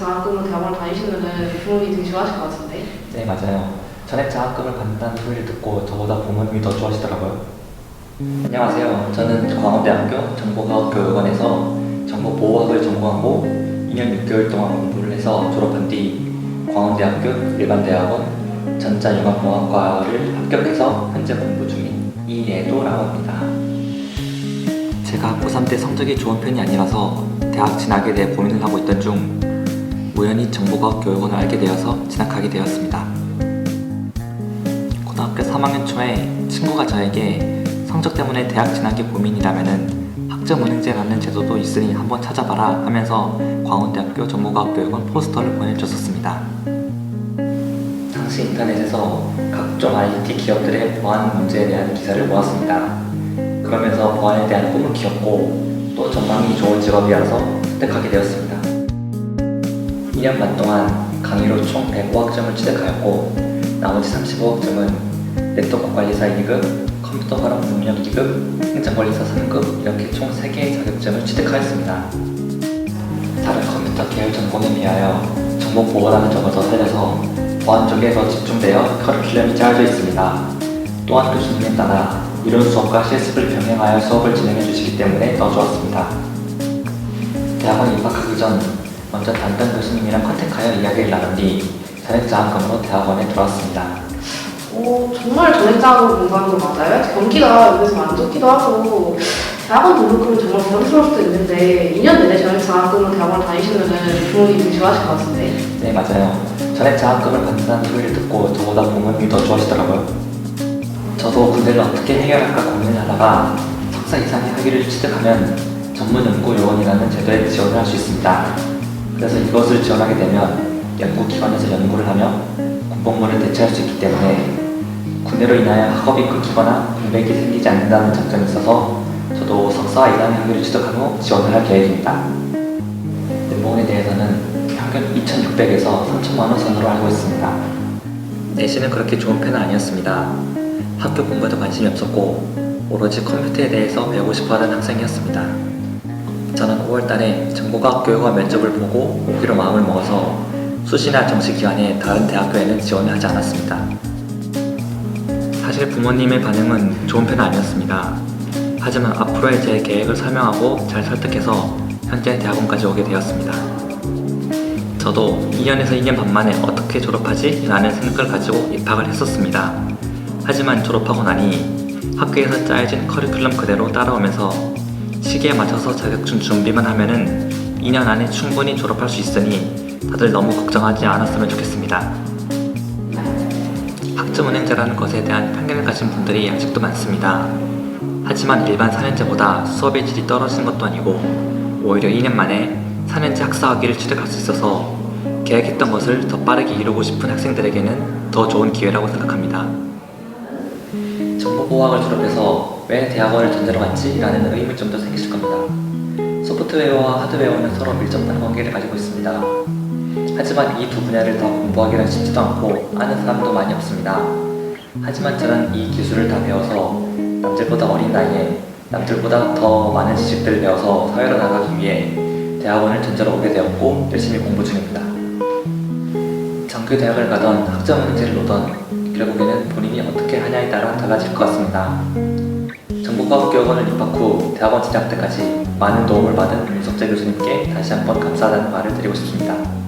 전액 장학금으로 대학원을 다니시면은 부모님이 되게 좋아하실 것 같은데. 네, 맞아요. 전액 장학금을 받는다는 소리를 듣고 저보다 부모님이 더 좋아하시더라고요. 안녕하세요. 저는 광원대학교 정보과학교육원에서 정보보호학을 전공하고 2년 6개월 동안 공부를 해서 졸업한 뒤 광원대학교 일반대학원 전자융합공학과를 합격해서 현재 공부 중인 이예도라고 합니다. 제가 고3 때 성적이 좋은 편이 아니라서 대학 진학에 대해 고민을 하고 있던 중 우연히 정보과학 교육원을 알게 되어서 진학하게 되었습니다. 고등학교 3학년 초에 친구가 저에게 성적 때문에 대학 진학이 고민이라면은 학점 은행제라는 제도도 있으니 한번 찾아봐라 하면서 광운대학교 정보과학교육원 포스터를 보내줬었습니다. 당시 인터넷에서 각종 IT 기업들의 보안 문제에 대한 기사를 모았습니다. 그러면서 보안에 대한 꿈을 키웠고 또 전망이 좋은 직업이라서 선택하게 되었습니다. 2년 반 동안 강의로 총 105학점을 취득하였고 나머지 35학점은 네트워크 관리사 2급, 컴퓨터 활용 능력 2급, 행정관리사 3급 이렇게 총 3개의 자격증을 취득하였습니다. 다른 컴퓨터 계열 전공에 비하여 정보 보호라는 점을 더 살려서 보안 쪽에 더 집중되어 커리큘럼이 짜여져 있습니다. 또한 교수님에 따라 이론 수업과 실습을 병행하여 수업을 진행해 주시기 때문에 더 좋았습니다. 대학원 입학하기 전 먼저 담당 교수님이랑 컨택하여 이야기를 나눈 뒤 전액 장학금으로 대학원에 들어왔습니다. 오, 정말 전액 장학금 공부하는 거 맞아요? 경기가 여기서 안 좋기도 하고 대학원 등록금은 정말 부담스러울 수도 있는데 2년 내내 전액 장학금으로 대학원을 다니시면은 부모님이 좋아하실 것 같은데. 네, 맞아요. 전액 장학금을 받는다는 소리를 듣고 저보다 부모님이 더 좋아하시더라고요. 저도 군대를 어떻게 해결할까 고민을 하다가 석사 이상의 학위를 취득하면 전문 연구 요원이라는 제도에 지원을 할 수 있습니다. 그래서 이것을 지원하게 되면 연구기관에서 연구를 하며 군복무를 대체할 수 있기 때문에 군대로 인하여 학업이 끊기거나 공백이 생기지 않는다는 장점이 있어서 저도 석사 이상의 학위를 취득한 후 지원을 할 계획입니다. 연봉에 대해서는 평균 2,600에서 3천만 원 선으로 알고 있습니다. 내신은 그렇게 좋은 편은 아니었습니다. 학교 공부에도 관심이 없었고 오로지 컴퓨터에 대해서 배우고 싶어하는 학생이었습니다. 저는 5월 달에 정보과학교육원 면접을 보고 오기로 마음을 먹어서 수시나 정시 기간에 다른 대학교에는 지원을 하지 않았습니다. 사실 부모님의 반응은 좋은 편은 아니었습니다. 하지만 앞으로의 제 계획을 설명하고 잘 설득해서 현재 대학원까지 오게 되었습니다. 저도 2년에서 2년 반 만에 어떻게 졸업하지? 라는 생각을 가지고 입학을 했었습니다. 하지만 졸업하고 나니 학교에서 짜여진 커리큘럼 그대로 따라오면서 시기에 맞춰서 자격증 준비만 하면은 2년 안에 충분히 졸업할 수 있으니 다들 너무 걱정하지 않았으면 좋겠습니다. 학점은행제라는 것에 대한 편견을 가진 분들이 아직도 많습니다. 하지만 일반 4년제보다 수업의 질이 떨어지는 것도 아니고 오히려 2년 만에 4년제 학사학위를 취득할 수 있어서 계획했던 것을 더 빠르게 이루고 싶은 학생들에게는 더 좋은 기회라고 생각합니다. 정보보호학을 졸업해서 왜 대학원을 전제로 갔지? 라는 의문점도 생기실 겁니다. 소프트웨어와 하드웨어는 서로 밀접한 관계를 가지고 있습니다. 하지만 이 두 분야를 다 공부하기는 쉽지도 않고 아는 사람도 많이 없습니다. 하지만 저는 이 기술을 다 배워서 남들보다 어린 나이에 남들보다 더 많은 지식들을 배워서 사회로 나가기 위해 대학원을 전제로 오게 되었고 열심히 공부 중입니다. 정규 대학을 가던 학점 문제를 놓던 결국에는 본인이 어떻게 하냐에 따라 달라질 것 같습니다. 정보과학교육원을 입학 후 대학원 진학 때까지 많은 도움을 받은 윤석재 교수님께 다시 한번 감사하다는 말을 드리고 싶습니다.